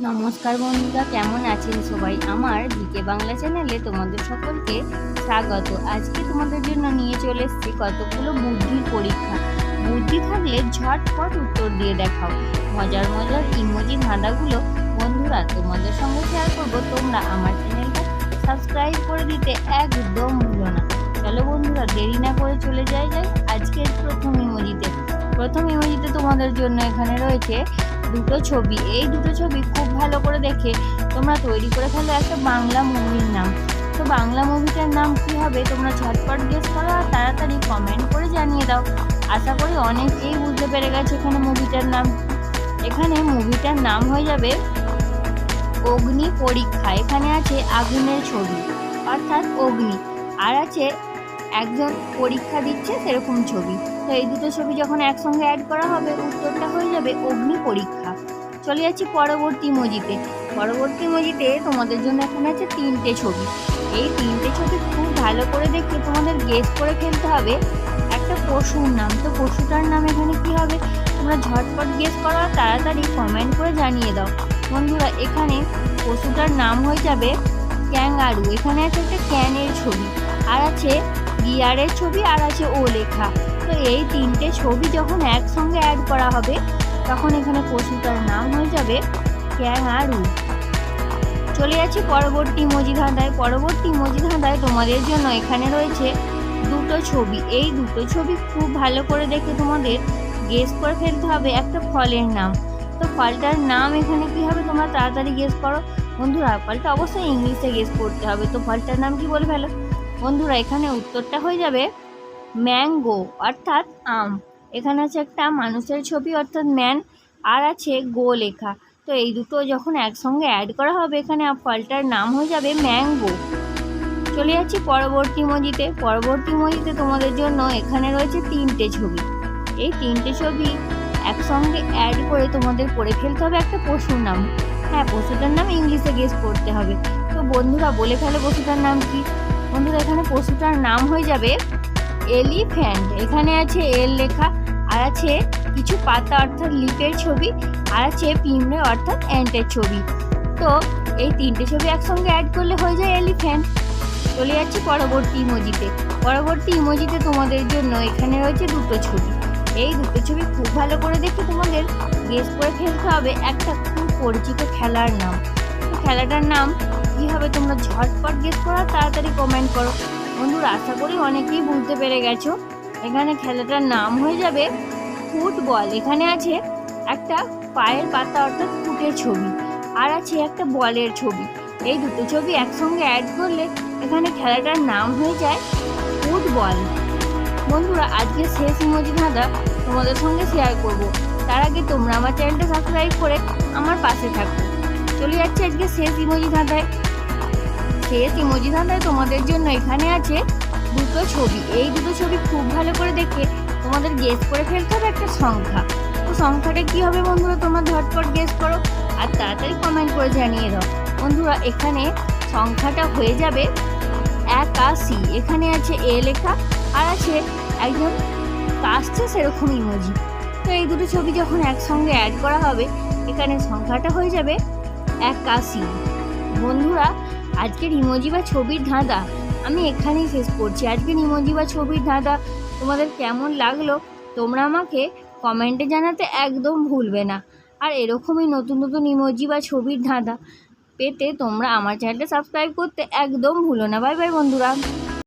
নমস্কার বন্ধুরা, কেমন আছেন সবাই? আমার বিকে বাংলা চ্যানেলে তোমাদের সকলকে স্বাগত। আজকে তোমাদের জন্য নিয়ে চলে এসেছি কতগুলো বুদ্ধির পরীক্ষা। বুদ্ধি থাকলে ঝটপট উত্তর দিয়ে দেখাও। মজার মজার ইমোজি ধাঁধাগুলো বন্ধুরা, তোমাদের সঙ্গে শেয়ার করব। তোমরা আমার চ্যানেলটা সাবস্ক্রাইব করে দিতে একদম ভুলো না। চলো বন্ধুরা, দেরি না করে চলে যাই যাই আজকের প্রথম ইমোজিতে। প্রথম ইমোজিতে তোমাদের জন্য এখানে রয়েছে দুটো ছবি। এই দুটো ছবি খুব ভালো করে দেখে তোমরা তৈরি করে ফেলো একটা বাংলা মুভির নাম। তো বাংলা মুভিটার নাম কি হবে তোমরা ঝটপট গেস করো আর তাড়াতাড়ি কমেন্ট করে জানিয়ে দাও। আশা করি অনেকেই বুঝতে পেরে গেছে এখানে মুভিটার নাম। এখানে মুভিটার নাম হয়ে যাবে অগ্নি পরীক্ষা। এখানে আছে আগুনের ছবি, অর্থাৎ অগ্নি। আর আছে একজন পরীক্ষা দিচ্ছে, সেরকম ছবি। তো এই দুটো ছবি যখন একসঙ্গে অ্যাড করা হবে, উত্তরটা হয়ে যাবে অগ্নি পরীক্ষা। চলে যাচ্ছি পরবর্তী মজিতে। পরবর্তী মজিতে তোমাদের জন্য এখানে আছে তিনটে ছবি। এই তিনটে ছবি খুব ভালো করে দেখে তোমাদের গেস করে ফেলতে হবে। একটা পশুর নাম। তো পশুটার নাম এখানে কি হবে? তোমরা ঝটপট গেস করো তাড়াতাড়ি কমেন্ট করে জানিয়ে দাও। বন্ধুরা, এখানে পশুটার নাম হয়ে যাবে ক্যাঙ্গারু। এখানে আছে একটা ক্যানের ছবি। আর আছে গিয়ারের ছবি আর আছে ও লেখা। তো এই তিনটে ছবি যখন একসঙ্গে অ্যাড করা হবে, তখন এখানে পশুটার নাম হয়ে যাবে ক্যাঙারু চলে যাচ্ছি পরবর্তী মজি ধাঁধায় পরবর্তী মজি ধাঁধায় তোমাদের জন্য এখানে রয়েছে দুটো ছবি। এই দুটো ছবি খুব ভালো করে দেখে তোমাদের গেস করে ফেলতে হবে একটা ফলের নাম। তো ফলটার নাম এখানে কি হবে তোমরা তাড়াতাড়ি গেস করো। বন্ধুরা ফলটা অবশ্যই ইংলিশে গেস করতে হবে। তো ফলটার নাম কি বলে ফেলো? বন্ধুরা, এখানে উত্তরটা হয়ে যাবে ম্যাঙ্গো, অর্থাৎ আম। এখানে আছে একটা মানুষের ছবি, অর্থাৎ ম্যান, আর আছে গো লেখা। তো এই দুটো যখন একসঙ্গে অ্যাড করা হবে, এখানে ফলটার নাম হয়ে যাবে ম্যাঙ্গো। চলে যাচ্ছি পরবর্তী মজিতে। পরবর্তী মজিতে তোমাদের জন্য এখানে রয়েছে তিনটে ছবি। এই তিনটে ছবি একসঙ্গে অ্যাড করে তোমাদের করে ফেলতে হবে একটা পশুর নাম। হ্যাঁ পশুটার নাম ইংলিশে গেস করতে হবে। তো বন্ধুরা, বলে ফেলে পশুটার নাম কি? বন্ধুরা, এখানে পশুটার নাম হয়ে যাবে এলিফ্যান্ট। এখানে আছে এল লেখা, আর আছে কিছু পাতা, অর্থাৎ লিপের ছবি, আর আছে পিঁমড়ে, অর্থাৎ অ্যান্টের ছবি। তো এই তিনটে ছবি একসঙ্গে অ্যাড করলে হয়ে যায় এলিফ্যান্ট। চলে যাচ্ছি পরবর্তী ইমোজিতে। পরবর্তী ইমোজিতে তোমাদের জন্য এখানে রয়েছে দুটো ছবি। এই দুটো ছবি খুব ভালো করে দেখে তোমাদের গেস করে ফেলতে হবে একটা খুব পরিচিত খেলার নাম। খেলাটার নাম কী হবে, তোমরা ঝটপট গেস করো তাড়াতাড়ি কমেন্ট করো। বন্ধুরা, আশা করি অনেকেই বুঝতে পেরে গেছো। এখানে খেলাটার নাম হয়ে যাবে ফুটবল। এখানে আছে একটা পায়ের পাতা অর্থাৎ ফুটের ছবি, আর আছে একটা বলের ছবি। এই দুটো ছবি একসঙ্গে অ্যাড করলে এখানে খেলাটার নাম হয়ে যায় ফুটবল। বন্ধুরা আজকে শেষ ইমোজি ধাঁধা তোমাদের সঙ্গে শেয়ার করব। তার আগে তোমরা আমার চ্যানেলটা সাবস্ক্রাইব করে আমার পাশে থাকো। চলে যাচ্ছে আজকে শেষ ইমোজি ধাঁধায়। শেষ ইমোজি ধাঁধায় তোমাদের জন্য এখানে আছে দুটো ছবি। এই দুটো ছবি খুব ভালো করে দেখে তোমাদের গেস করে ফেলতে হবে একটা সংখ্যা। তো সংখ্যাটা কী হবে বন্ধুরা? তোমরা ঝটপট গেস করো আর তাড়াতাড়ি কমেন্ট করে জানিয়ে দাও। বন্ধুরা, এখানে সংখ্যাটা হয়ে যাবে একাশি এখানে আছে এ লেখা আর আছে একজন কাশছে সেরকম ইমোজি। তো এই দুটো ছবি যখন একসঙ্গে অ্যাড করা হবে, এখানে সংখ্যাটা হয়ে যাবে একাশি বন্ধুরা, আজকের ইমোজি বা ছবির ধাঁধা আমি এখানেই শেষ করছি। আজকের ইমোজি বা ছবির ধাঁধা তোমাদের কেমন লাগল তোমরা আমাকে কমেন্টে জানাতে একদম ভুলবে না। আর এরকমই নতুন নতুন ইমোজি বা ছবির ধাঁধা পেতে তোমরা আমার চ্যানেলটা সাবস্ক্রাইব করতে একদম ভুলো না। বাই বাই বন্ধুরা।